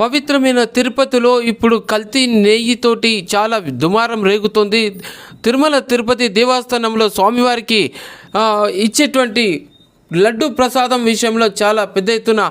పవిత్రమైన తిరుపతిలో ఇప్పుడు కల్తీ నెయ్యితోటి చాలా దుమారం రేగుతుంది. తిరుమల తిరుపతి దేవస్థానంలో స్వామివారికి ఇచ్చేటువంటి లడ్డు ప్రసాదం విషయంలో చాలా పెద్ద ఎత్తున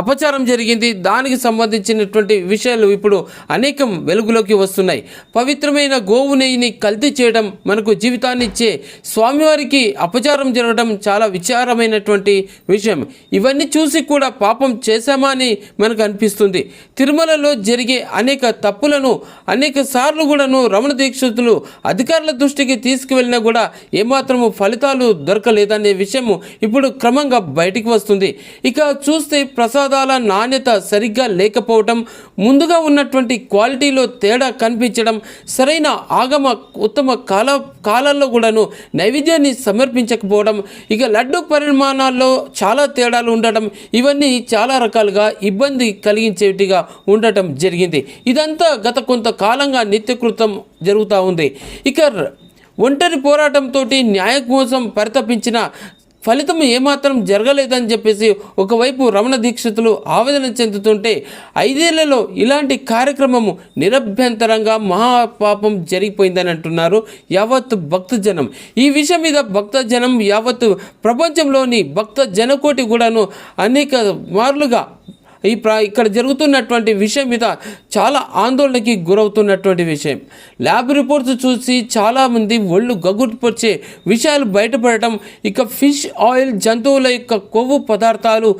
అపచారం జరిగింది. దానికి సంబంధించినటువంటి విషయాలు ఇప్పుడు అనేకం వెలుగులోకి వస్తున్నాయి. పవిత్రమైన గోవు నెయ్యిని కల్తీ చేయడం మనకు జీవితాన్ని ఇచ్చే స్వామివారికి అపచారం జరగడం చాలా విచారమైనటువంటి విషయం. ఇవన్నీ చూసి కూడా పాపం చేశామా అని మనకు అనిపిస్తుంది. తిరుమలలో జరిగే అనేక తప్పులను అనేక సార్లు కూడాను రమణ దీక్షితులు అధికారుల దృష్టికి తీసుకువెళ్ళినా కూడా ఏమాత్రము ఫలితాలు దొరకలేదనే విషయము ఇప్పుడు క్రమంగా బయటికి వస్తుంది. ఇక చూస్తే ప్రసాదాల నాణ్యత సరిగ్గా లేకపోవటం ముందుగా ఉన్నటువంటి క్వాలిటీలో తేడా కనిపించడం సరైన ఆగమ ఉత్తమ కాల కాలాల్లో కూడాను నైవేద్యాన్ని సమర్పించకపోవడం ఇక లడ్డు పరిమాణాల్లో చాలా తేడాలు ఉండటం ఇవన్నీ చాలా రకాలుగా ఇబ్బంది కలిగించేటిగా ఉండటం జరిగింది. ఇదంతా గత కొంతకాలంగా నిత్యకృతం జరుగుతూ ఉంది. ఇక ఒంటరి పోరాటంతో న్యాయ కోసం పరితపించిన ఫలితం ఏమాత్రం జరగలేదని చెప్పేసి ఒకవైపు రమణ దీక్షితులు ఆవేదన చెందుతుంటే ఐదేళ్ళలో ఇలాంటి కార్యక్రమము నిరభ్యంతరంగా మహాపాపం జరిగిపోయిందని అంటున్నారు యావత్ భక్తజనం. ఈ విషయం మీద భక్తజనం యావత్ ప్రపంచంలోని భక్త జనకోటి కూడాను అనేక మార్లుగా ఈ ప్ర ఇక్కడ జరుగుతున్నటువంటి విషయం మీద చాలా ఆందోళనకి గురవుతున్నటువంటి విషయం. ల్యాబ్ రిపోర్ట్స్ చూసి చాలామంది ఒళ్ళు గగుర్పొచ్చే విషయాలు బయటపడటం ఇక ఫిష్ ఆయిల్ జంతువుల యొక్క కొవ్వు పదార్థాలు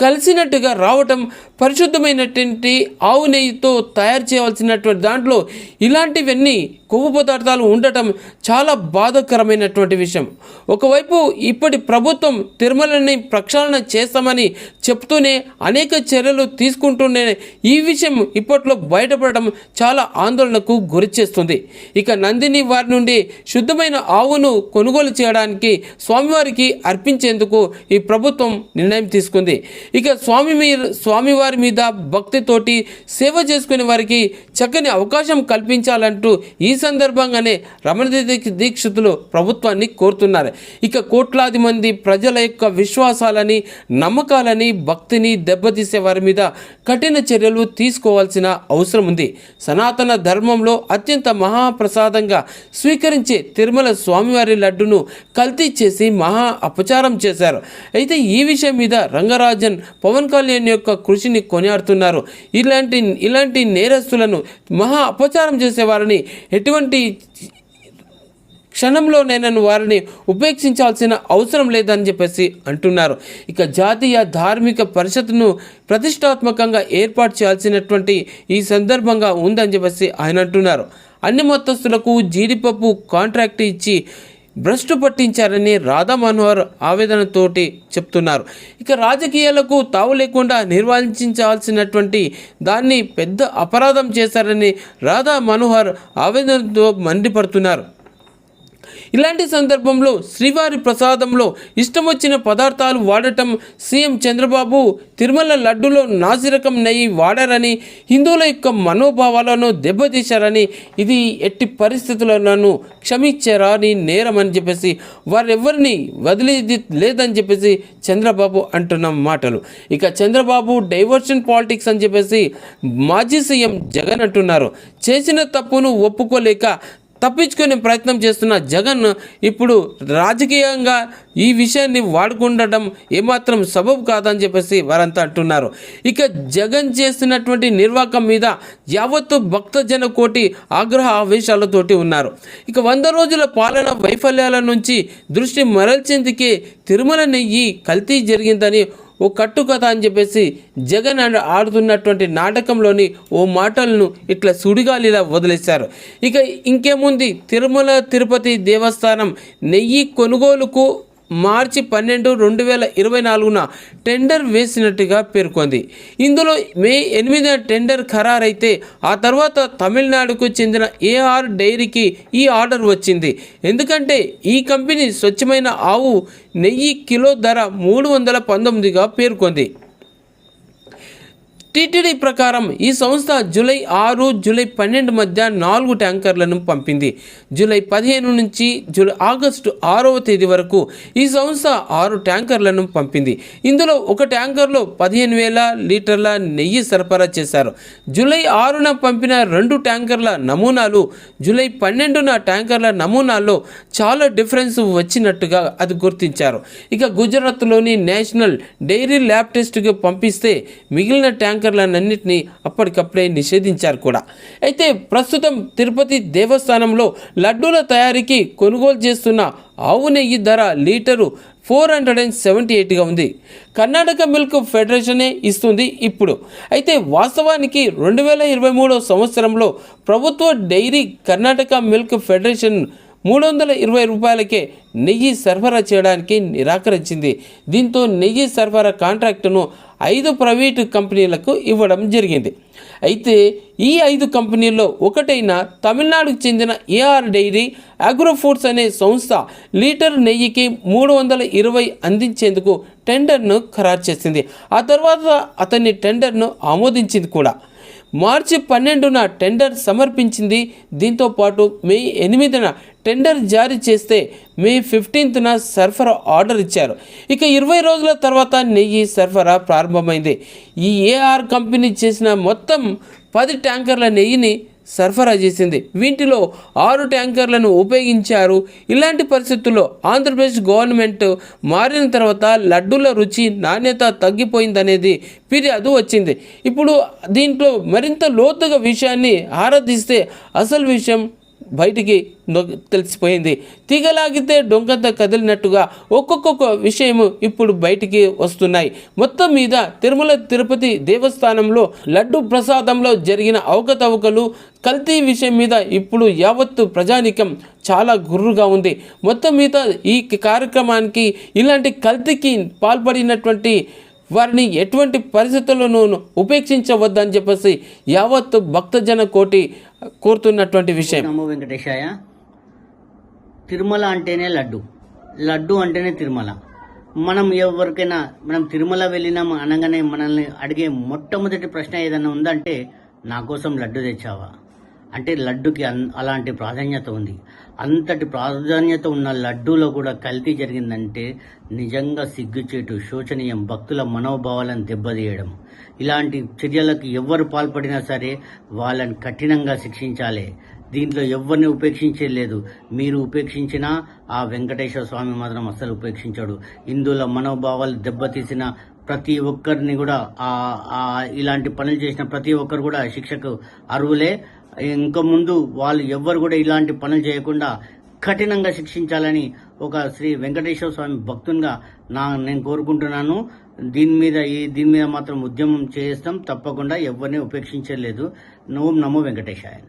కలిసినట్టుగా రావటం పరిశుద్ధమైనటువంటి ఆవు నెయ్యితో తయారు చేయవలసినటువంటి దాంట్లో ఇలాంటివన్నీ కొవ్వు పదార్థాలు ఉండటం చాలా బాధాకరమైనటువంటి విషయం. ఒకవైపు ఇప్పటి ప్రభుత్వం తిరుమలని ప్రక్షాళన చేస్తామని చెప్తూనే అనేక చర్యలు తీసుకుంటూనే ఈ విషయం ఇప్పట్లో బయటపడడం చాలా ఆందోళనకు గురిచేస్తుంది ఇక నందిని వారి నుండి శుద్ధమైన ఆవును కొనుగోలు చేయడానికి స్వామివారికి అర్పించేందుకు ఈ ప్రభుత్వం నిర్ణయం తీసుకుంది. ఇక స్వామి స్వామివారి మీద భక్తితోటి సేవ చేసుకునే వారికి చక్కని అవకాశం కల్పించాలంటూ ఈ సందర్భంగానే రమణ దీక్షితులు ప్రభుత్వాన్ని కోరుతున్నారు. ఇక కోట్లాది మంది ప్రజల యొక్క విశ్వాసాలని నమ్మకాలని భక్తిని దెబ్బతీసే వారి మీద కఠిన చర్యలు తీసుకోవాల్సిన అవసరం ఉంది. సనాతన ధర్మంలో అత్యంత మహాప్రసాదంగా స్వీకరించే తిరుమల స్వామివారి లడ్డును కల్తీ చేసి మహా అపచారం చేశారు. అయితే ఈ విషయం మీద రంగరాజన్ పవన్ కళ్యాణ్ యొక్క కృషిని కొనియాడుతున్నారు. ఇలాంటి ఇలాంటి నేరస్తులను మహా అపచారం చేసేవారని ఎటువంటి క్షణంలోనైనా వారిని ఉపేక్షించాల్సిన అవసరం లేదని చెప్పేసి అంటున్నారు. ఇక జాతీయ ధార్మిక పరిషత్ను ప్రతిష్టాత్మకంగా ఏర్పాటు చేయాల్సినటువంటి ఈ సందర్భంగా ఉందని చెప్పేసి ఆయన అంటున్నారు. అన్ని మతస్థులకు జీడిపప్పు కాంట్రాక్ట్ ఇచ్చి భ్రష్టు పట్టించారని రాధా మనోహర్ ఆవేదనతోటి చెప్తున్నారు. ఇక రాజకీయాలకు తావు లేకుండా నిర్వహించాల్సినటువంటి దాన్ని పెద్ద అపరాధం చేశారని రాధా మనోహర్ ఆవేదనతో మండిపడుతున్నారు. ఇలాంటి సందర్భంలో శ్రీవారి ప్రసాదంలో ఇష్టం వచ్చిన పదార్థాలు వాడటం సీఎం చంద్రబాబు తిరుమల లడ్డులో నాసిరకం నెయ్యి వాడారని హిందువుల యొక్క మనోభావాలను దెబ్బతీశారని ఇది ఎట్టి పరిస్థితులను క్షమించారా అని నేరమని చెప్పేసి వారెవ్వరిని వదిలేది లేదని చెప్పేసి చంద్రబాబు అంటున్న మాటలు. ఇక చంద్రబాబు డైవర్షన్ పాలిటిక్స్ అని చెప్పేసి మాజీ సీఎం జగన్ అంటున్నారు. చేసిన తప్పును ఒప్పుకోలేక తప్పించుకునే ప్రయత్నం చేస్తున్న జగన్ ఇప్పుడు రాజకీయంగా ఈ విషయాన్ని వాడుకుండటం ఏమాత్రం సబబు కాదని చెప్పేసి వారంతా అంటున్నారు. ఇక జగన్ చేస్తున్నటువంటి నిర్వాహకం మీద యావత్తు భక్తజన కోటి ఆగ్రహ ఆవేశాలతోటి ఉన్నారు. ఇక వంద రోజుల పాలన వైఫల్యాల నుంచి దృష్టి మరల్చేందుకే తిరుమల నెయ్యి కల్తీ జరిగిందని ఓ కట్టుకథ అని చెప్పేసి జగన్ ఆడుతున్నటువంటి నాటకంలోని ఓ మాటలను ఇట్లా సుడిగాలిలా వదిలేశారు. ఇక ఇంకేముంది? తిరుమల తిరుపతి దేవస్థానం నెయ్యి కొనుగోలుకు మార్చి పన్నెండు రెండు వేల ఇరవై నాలుగున టెండర్ వేసినట్టుగా పేర్కొంది. ఇందులో మే ఎనిమిదిన టెండర్ ఖరారైతే ఆ తర్వాత తమిళనాడుకు చెందిన ఏఆర్ డైరీకి ఈ ఆర్డర్ వచ్చింది. ఎందుకంటే ఈ కంపెనీ స్వచ్ఛమైన ఆవు నెయ్యి కిలో ధర మూడు వందల పంతొమ్మిదిగా పేర్కొంది. టీటీడీ ప్రకారం ఈ సంస్థ జూలై ఆరు జూలై పన్నెండు మధ్య నాలుగు ట్యాంకర్లను పంపింది. జూలై పదిహేను నుంచి జూలై ఆగస్టు ఆరవ తేదీ వరకు ఈ సంస్థ ఆరు ట్యాంకర్లను పంపింది. ఇందులో ఒక ట్యాంకర్లో పదిహేను వేల లీటర్ల నెయ్యి సరఫరా చేశారు. జూలై ఆరున పంపిన రెండు ట్యాంకర్ల నమూనాలు జూలై పన్నెండున ట్యాంకర్ల నమూనాల్లో చాలా డిఫరెన్స్ వచ్చినట్టుగా అది గుర్తించారు. ఇక గుజరాత్లోని నేషనల్ డైరీ ల్యాబ్ టెస్ట్కి పంపిస్తే మిగిలిన ట్యాంకర్లన్నింటినీ అప్పటికప్పుడే నిషేధించారు కూడా. అయితే ప్రస్తుతం తిరుపతి దేవస్థానంలో లడ్డూల తయారీకి కొనుగోలు చేస్తున్న ఆవు నెయ్యి ధర litre four hundred and seventy ఎయిట్గా ఉంది. కర్ణాటక మిల్క్ ఫెడరేషనే ఇస్తుంది ఇప్పుడు. అయితే వాస్తవానికి రెండు వేల ఇరవై మూడో సంవత్సరంలో ప్రభుత్వ డైరీ కర్ణాటక మిల్క్ ఫెడరేషన్ మూడు వందల ఇరవై రూపాయలకే నెయ్యి సరఫరా చేయడానికి నిరాకరించింది. దీంతో నెయ్యి సరఫరా కాంట్రాక్టును ఐదు ప్రైవేటు కంపెనీలకు ఇవ్వడం జరిగింది. అయితే ఈ ఐదు కంపెనీల్లో ఒకటైన తమిళనాడుకు చెందిన ఏఆర్ డైరీ అగ్రోఫుడ్స్ అనే సంస్థ లీటర్ నెయ్యికి మూడు వందల ఇరవై అందించేందుకు టెండర్ను ఖరారు చేసింది. ఆ తర్వాత అతన్ని టెండర్ను ఆమోదించింది కూడా. మార్చి పన్నెండున టెండర్ సమర్పించింది. దీంతో పాటు మే ఎనిమిదిన టెండర్ జారీ చేస్తే మే ఫిఫ్టీన్త్న సరఫరా ఆర్డర్ ఇచ్చారు. ఇక ఇరవై రోజుల తర్వాత నెయ్యి సరఫరా ప్రారంభమైంది. ఈ ఏఆర్ కంపెనీ చేసిన మొత్తం పది ట్యాంకర్ల నెయ్యిని సరఫరా చేసింది. వీటిలో ఆరు ట్యాంకర్లను ఉపయోగించారు. ఇలాంటి పరిస్థితుల్లో ఆంధ్రప్రదేశ్ గవర్నమెంట్ మారిన తర్వాత లడ్డూల రుచి నాణ్యత తగ్గిపోయిందనేది ఫిర్యాదు వచ్చింది. ఇప్పుడు దీంట్లో మరింత లోతుగా విషయాన్ని ఆరాధిస్తే అసలు విషయం బయటికి తెలిసిపోయింది. తీగలాగితే డొంకంత కదిలినట్టుగా ఒక్కొక్క విషయము ఇప్పుడు బయటికి వస్తున్నాయి. మొత్తం మీద తిరుమల తిరుపతి దేవస్థానంలో లడ్డు ప్రసాదంలో జరిగిన అవకతవకలు కల్తీ విషయం మీద ఇప్పుడు యావత్తు ప్రజానికం చాలా గుర్రుగా ఉంది. మొత్తం మీద ఈ కార్యక్రమానికి ఇలాంటి కల్తీకి పాల్పడినటువంటి వారిని ఎటువంటి పరిస్థితుల్లోనూ ఉపేక్షించవద్దని చెప్పేసి యావత్తు భక్తజన కోటి కోరుతున్నటువంటి విషయం. నమో వెంకటేశాయ. తిరుమల అంటేనే లడ్డు. లడ్డు అంటేనే తిరుమల. మనం ఎవరికైనా మనం తిరుమల వెళ్ళినాం అనగానే మనల్ని అడిగే మొట్టమొదటి ప్రశ్న ఏదైనా ఉందంటే నా కోసం లడ్డు తెచ్చావా? అంటే లడ్డుకి అన్ అలాంటి ప్రాధాన్యత ఉంది. అంతటి ప్రాధాన్యత ఉన్న లడ్డూలో కూడా కల్తీ జరిగిందంటే నిజంగా సిగ్గుచేటు శోచనీయం భక్తుల మనోభావాలను దెబ్బతీయడం. ఇలాంటి చర్యలకు ఎవరు పాల్పడినా సరే వాళ్ళని కఠినంగా శిక్షించాలి. దీంట్లో ఎవరిని ఉపేక్షించేది లేదు. మీరు ఉపేక్షించినా ఆ వెంకటేశ్వర స్వామి మాత్రం అస్సలు ఉపేక్షించాడు. హిందువుల మనోభావాలు దెబ్బతీసిన ప్రతి ఒక్కరిని కూడా ఇలాంటి పనులు చేసిన ప్రతి ఒక్కరు కూడా శిక్షకు అర్హులే. ఇంకా ముందు వాళ్ళు ఎవ్వరు కూడా ఇలాంటి పనులు చేయకుండా కఠినంగా శిక్షించాలని ఒక శ్రీ వెంకటేశ్వర స్వామి భక్తునిగా నా నేను కోరుకుంటున్నాను. దీని మీద ఈ దీని మీద మాత్రం ఉద్యమం చేస్తాం తప్పకుండా ఎవరిని ఉపేక్షించలేదు. నమో నమో వెంకటేశాయ.